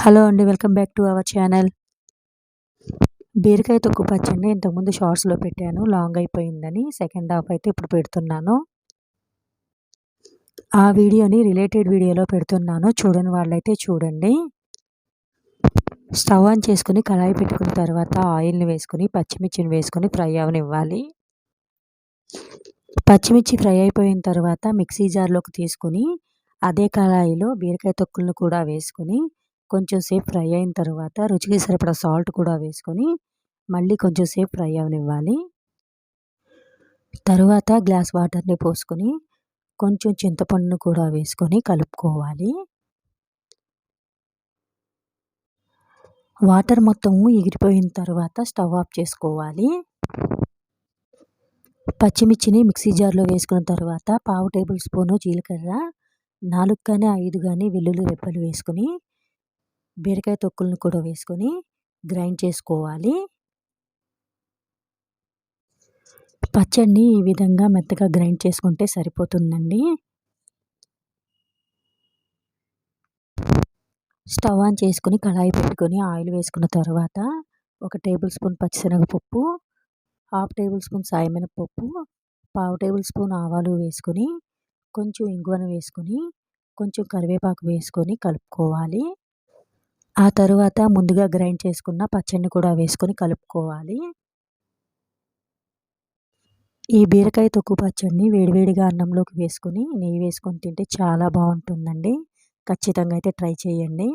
Hello అండి welcome back to our channel. బీరకాయ తొక్కు పచ్చండి ఇంతకుముందు షార్ట్స్లో పెట్టాను లాంగ్ అయిపోయిందని సెకండ్ హాఫ్ అయితే ఇప్పుడు పెడుతున్నాను. ఆ వీడియోని రిలేటెడ్ వీడియోలో పెడుతున్నాను చూడని వాళ్ళైతే చూడండి. స్టవ్ ఆన్ చేసుకుని కళాయి పెట్టుకున్న తర్వాత ఆయిల్ని వేసుకుని పచ్చిమిర్చిని వేసుకుని ఫ్రై అవనివ్వాలి. పచ్చిమిర్చి ఫ్రై అయిపోయిన తర్వాత మిక్సీ జార్లోకి తీసుకుని అదే కళాయిలో బీరకాయ తొక్కులను కూడా వేసుకుని కొంచెం సేపు ఫ్రై అయిన తర్వాత రుచికి సరిపడా సాల్ట్ కూడా వేసుకొని మళ్ళీ కొంచెం సేపు ఫ్రై అవనివ్వాలి. తరువాత గ్లాస్ వాటర్ని పోసుకొని కొంచెం చింతపండును కూడా వేసుకొని కలుపుకోవాలి. వాటర్ మొత్తము ఎగిరిపోయిన తర్వాత స్టవ్ ఆఫ్ చేసుకోవాలి. పచ్చిమిర్చిని మిక్సీ జార్లో వేసుకున్న తర్వాత పావు టేబుల్ స్పూను జీలకర్ర నాలుగు కానీ ఐదు కానీ వెల్లుల్లి రెప్పలు వేసుకొని బీరకాయ తొక్కులను కూడా వేసుకొని గ్రైండ్ చేసుకోవాలి. పచ్చడిని ఈ విధంగా మెత్తగా గ్రైండ్ చేసుకుంటే సరిపోతుందండి. స్టవ్ ఆన్ చేసుకుని కళాయి పెట్టుకొని ఆయిల్ వేసుకున్న తర్వాత ఒక టేబుల్ స్పూన్ పచ్చిశనగపప్పు హాఫ్ టేబుల్ స్పూన్ సాయమినపప్పు పావు టేబుల్ స్పూన్ ఆవాలు వేసుకొని కొంచెం ఇంగువను వేసుకొని కొంచెం కరివేపాకు వేసుకొని కలుపుకోవాలి. ఆ తరువాత ముందుగా గ్రైండ్ చేసుకున్న పచ్చడిని కూడా వేసుకొని కలుపుకోవాలి. ఈ బీరకాయ తొక్కు పచ్చడిని వేడివేడిగా అన్నంలోకి వేసుకొని నెయ్యి వేసుకొని తింటే చాలా బాగుంటుందండి. ఖచ్చితంగా అయితే ట్రై చేయండి.